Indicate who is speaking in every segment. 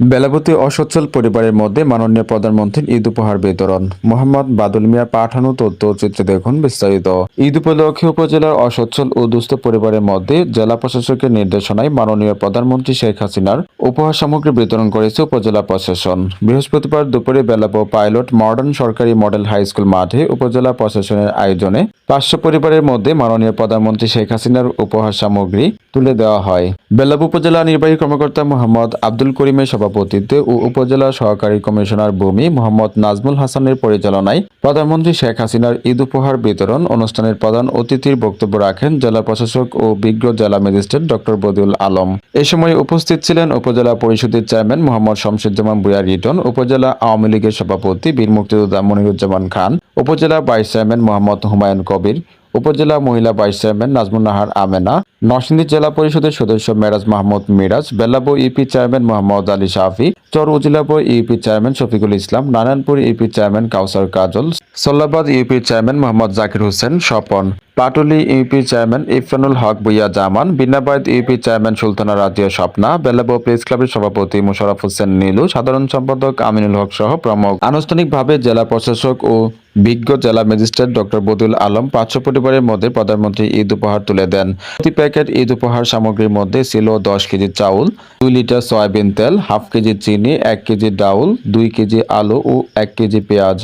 Speaker 1: বেলাবতী অসচ্ছল পরিবারের মধ্যে মাননীয় প্রধানমন্ত্রীর ঈদ উপহার বিতরণ। মোহাম্মদ বাদুল মিয়া পাঠানো তথ্যচিত্রে দেখুন বিস্তারিত। ঈদ উপলক্ষে উপজেলার অসচ্ছল ও দুস্থ পরিবারের মধ্যে জেলা প্রশাসকের নির্দেশনায় মাননীয় প্রধানমন্ত্রী শেখ হাসিনার উপহার সামগ্রী বিতরণ করেছে উপজেলা প্রশাসন। বৃহস্পতিবার দুপুরে বেলাবো পাইলট মডার্ন সরকারি মডেল হাই স্কুল মাঠে উপজেলা প্রশাসনের আয়োজনে পাঁচশো পরিবারের মধ্যে মাননীয় প্রধানমন্ত্রী শেখ হাসিনার উপহার সামগ্রী তুলে দেওয়া হয়। বেলাব উপজেলা নির্বাহী কর্মকর্তা মোহাম্মদ আব্দুল করিমের সভাপতিত্বে ও উপজেলা সহকারী কমিশনার ভূমি মোহাম্মদ নাজমুল হাসানের পরিচালনায় প্রধানমন্ত্রী শেখ হাসিনার ঈদ উপহার বিতরণ অনুষ্ঠানের প্রধান অতিথির বক্তব্য রাখেন জেলা প্রশাসক ও বিজ্ঞ জেলা ম্যাজিস্ট্রেট ডক্টর বদিউল আলম। এ সময় উপস্থিত ছিলেন উপজেলা পরিষদের চেয়ারম্যান মোহাম্মদ শমসুজ্জামান বুয়া রিটন উপজেলা আওয়ামী লীগের সভাপতি বীর মুক্তিযোদ্ধা মনিরুজ্জামান খান উপজেলা ভাইস চেয়ারম্যান মোহাম্মদ হুমায়ুন কবির, উপজেলা মহিলা ভাইস চেয়ারম্যান নাজমুন নাহার আমেনা, নরসিংদী জেলা পরিষদের সদস্য Meraj Mahmud Miraj Belabo UP chairman Mohammad Ali Shafi, Char Ujilabo UP chairman Shafiqul Islam, Narayanpur UP chairman Kawsar Kajal Sallabad UP chairman Mohammad Zakir Hossain Swapan, Patuli UP chairman Ifranul Haque Bhuiyan Zaman Binabad UP chairman Sultana Razia Swapna Belabo press ক্লাবের সভাপতি মোশারফ হোসেন নীলু, সাধারণ সম্পাদক আমিনুল হক সহ প্রমুখ। আনুষ্ঠানিকভাবে জেলা প্রশাসক ও বিজ্ঞ জেলা ম্যাজিস্ট্রেট ডক্টর বদুল আলম পাঁচশো পরিবারের মধ্যে প্রধানমন্ত্রী ঈদ উপহার তুলে দেন। প্রতি প্যাকেট ঈদ উপহার সামগ্রীর মধ্যে ছিল দশ কেজি চাউল, দুই লিটার সয়াবিন তেল, হাফ কেজি চিনি, এক কেজি ডাউল, দুই কেজি আলু ও এক কেজি পেঁয়াজ।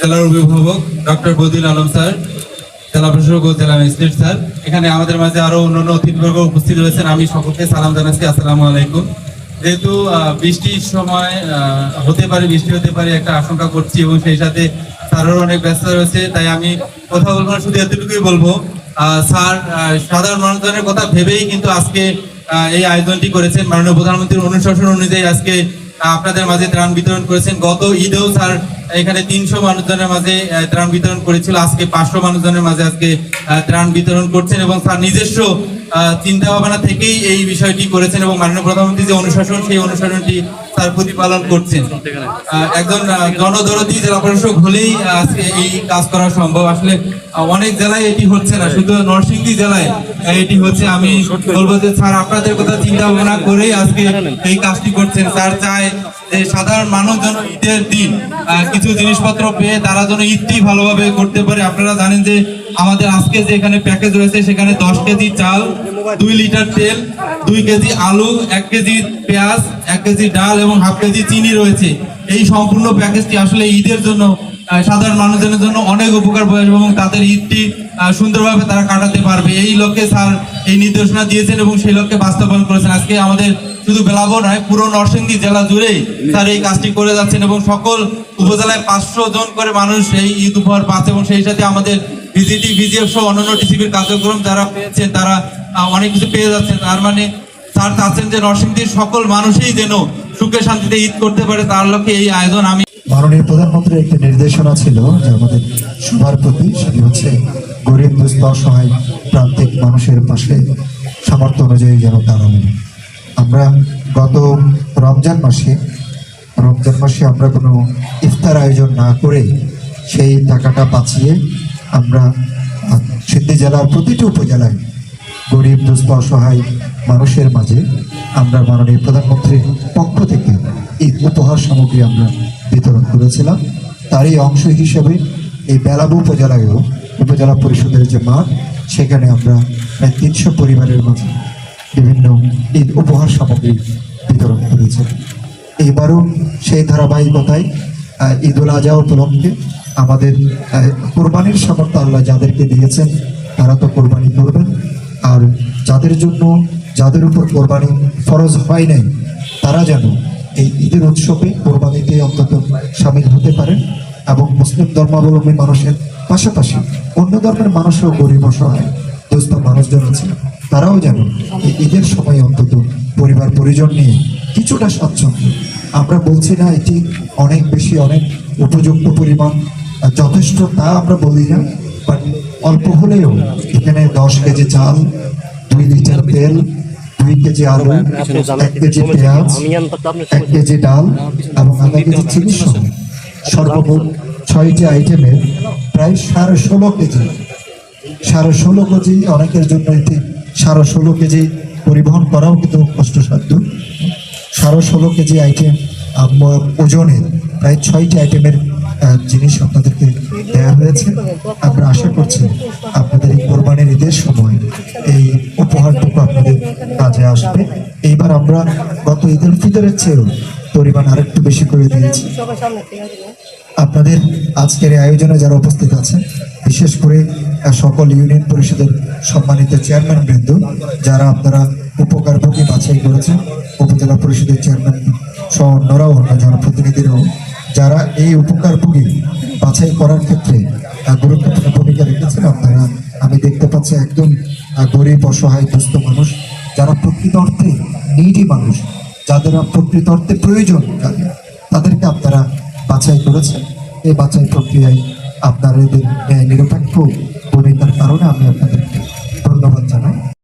Speaker 2: জেলার অভিভাবক ডক্টর বদিল আলম স্যার, জেলা প্রশাসক ও জেলা ম্যাজিস্ট্রেট স্যার, এখানে আমাদের মাঝে আরও অন্যান্য অতিথিবর্গ উপস্থিত রয়েছেন। আমি সকলকে সালাম জানাচ্ছি। আসসালামু আলাইকুম। যেহেতু বৃষ্টির সময় হতে পারে বৃষ্টি হতে পারে, একটা আশঙ্কা করছি এবং সেই সাথে স্যারেরও অনেক ব্যস্ত রয়েছে, তাই আমি কথা বলব না, শুধু এতটুকুই বলব। স্যার সাধারণ মানুষজনের কথা ভেবেই কিন্তু আজকে এই আয়োজনটি করেছেন মাননীয় প্রধানমন্ত্রীর অনুশাসন অনুযায়ী আজকে আপনাদের মাঝে ত্রাণ বিতরণ করেছেন। গত ঈদেও স্যার, এখানে তিনশো মানুষজনের মাঝে ত্রাণ বিতরণ করেছিল। আজকে পাঁচশো মানুষজনের মাঝে আজকে ত্রাণ বিতরণ করছেন এবং স্যার নিজস্ব চিন্তা ভাবনা থেকেই এই বিষয়টি করেছেন এবং মাননীয় প্রধানমন্ত্রী যে অনুশাসন, সেই অনুশাসনটি স্যার প্রতিপালন করছেন। একজন জনদরদি জেলা প্রশাসক হলেই আজকে এই কাজ করা সম্ভব। আসলে অনেক জেলায় এটি হচ্ছে না। শুধু নরসিংদী জেলায় এটি হচ্ছে আমি বলব যে, স্যার, আপনাদের কথা চিন্তা ভাবনা করেই আজকে এই কাজটি করছেন। স্যার চায় যে, সাধারণ মানুষ যেন ঈদের দিন কিছু জিনিসপত্র পেয়ে তারা যেন ঈদটি ভালোভাবে করতে পারে। আপনারা জানেন যে আমাদের আজকে যে এখানে প্যাকেজ রয়েছে, সেখানে দশ কেজি চাল, দুই লিটার তেল, দুই কেজি আলু, এক কেজি পেঁয়াজ, এক কেজি ডাল এবং হাফ কেজি চিনি রয়েছে। এই সম্পূর্ণ প্যাকেজটি আসলে ঈদের জন্য সাধারণ মানুষজনের জন্য অনেক উপকার বয়ে এবং তাদের ঈদটি সুন্দরভাবে তারা কাটাতে পারবে। এই লক্ষ্যে স্যার এই নির্দেশনা দিয়েছেন এবং সেই লক্ষ্যে বাস্তবায়ন করেছেন। আজকে আমাদের শুধু বেলাবো নয়, পুরো নরসিংদী জেলা জুড়েই স্যার এই কাজটি করে যাচ্ছেন এবং সকল উপজেলায় পাঁচশো জন করে মানুষ এই ঈদ উপহার পাচ্ছে এবং সেই সাথে আমাদের ভিজিটি ভিজিএফ সহ অন্যান্য টিসিবির কার্যক্রম যারা পেয়েছেন তারা অনেক কিছু পেয়ে যাচ্ছেন তার মানে স্যার চাচ্ছেন যে নরসিংদীর সকল মানুষই যেন সুখে শান্তিতে ঈদ করতে পারে, তার লক্ষ্যে এই আয়োজন আমি
Speaker 3: মাননীয় প্রধানমন্ত্রীর একটি নির্দেশনা ছিল যে আমাদের সবার প্রতি সেটি হচ্ছে গরিব, দুস্থ, অসহায় প্রান্তিক মানুষের পাশে সামর্থ্য অনুযায়ী যেন দাঁড়ানো। আমরা গত রমজান মাসে রমজান মাসে আমরা কোনো ইফতার আয়োজন না করে সেই টাকাটা বাঁচিয়ে আমরা সিদ্ধি জেলার প্রতিটি উপজেলায় গরিব, দুস্থ, অসহায় মানুষের মাঝে আমরা মাননীয় প্রধানমন্ত্রীর পক্ষ থেকে এই উপহার সামগ্রী আমরা বিতরণ করেছিলাম। তারই অংশ হিসেবে এই বেলাবু উপজেলায়ও, উপজেলা পরিষদের যে মাঠ, সেখানে আমরা প্রায় তিনশো পরিবারের মাঝে বিভিন্ন ঈদ উপহার সামগ্রী বিতরণ করেছি। এইবারও সেই ধারাবাহিকতায় আহ, ঈদ উল আজহা উপলক্ষে আমাদের কোরবানির সামর্থ্য আল্লাহ যাদেরকে দিয়েছেন তারা তো কোরবানি করবেন। আর যাদের জন্য যাদের উপর কোরবানি ফরজ হয় নাই তারা যেন এই ঈদের উৎসবে কোরবানিতে অন্তত সামিল হতে পারেন এবং মুসলিম ধর্মাবলম্বী মানুষের পাশাপাশি অন্য ধর্মের মানুষও গরিব অসহায় দুস্থ মানুষজন আছে তারাও যেন এই ঈদের সময় অন্তত পরিবার পরিজন নিয়ে কিছুটা স্বাচ্ছন্দ্য আমরা বলছি না এটি অনেক বেশি অনেক উপযুক্ত পরিমাণ যথেষ্ট তা আমরা বলি না বাট অল্প হলেও এখানে দশ কেজি চাল দুই লিটার তেল দুই কেজি আলু এক কেজি পেঁয়াজ এক কেজি ডাল এবং আধা কেজি চিনি সহ। সর্বমোট ছয়টি আইটেমের প্রায় সাড়ে ষোলো কেজি। সাড়ে ষোলো কেজি অনেকের জন্য এটি সাড়ে ষোলো কেজি পরিবহন করাও কিন্তু কষ্টসাধ্য। সাড়ে ষোলো কেজি আইটেম ওজনের প্রায় ছয়টি আইটেমের জিনিস আপনাদেরকে দেওয়া হয়েছে। আমরা আশা করছি আপনাদের এই কোরবানির ঈদের সময় এই উপহারটুকু আপনাদের কাজে আসবে। এইবার আমরা গত ঈদের ফিতরের চেয়েও পরিমাণ আরেকটু বেশি করে দিয়েছি। আপনাদের আজকের এই আয়োজনে যারা উপস্থিত আছেন, বিশেষ করে সকল ইউনিয়ন পরিষদের সম্মানিত চেয়ারম্যান বৃন্দ, যারা আপনারা উপকারভোগী বাছাই করেছেন উপজেলা পরিষদের চেয়ারম্যান সহ অন্যরাও অন্য জনপ্রতিনিধিরাও যারা এই উপকারভোগী বাছাই করার ক্ষেত্রে গুরুত্বপূর্ণ ভূমিকা রেখেছেন, আপনারা, আমি দেখতে পাচ্ছি একদম গরিব, অসহায়, দুস্থ মানুষ, যারা প্রকৃত অর্থে নিডি মানুষ, যাদের প্রকৃত অর্থে প্রয়োজন, তাদেরকে আপনারা বাছাই করেছেন। এই বাছাই প্রক্রিয়ায় আপনাদের ন্যায় নিরপেক্ষ ভূমিকার কারণে আমি আপনাদের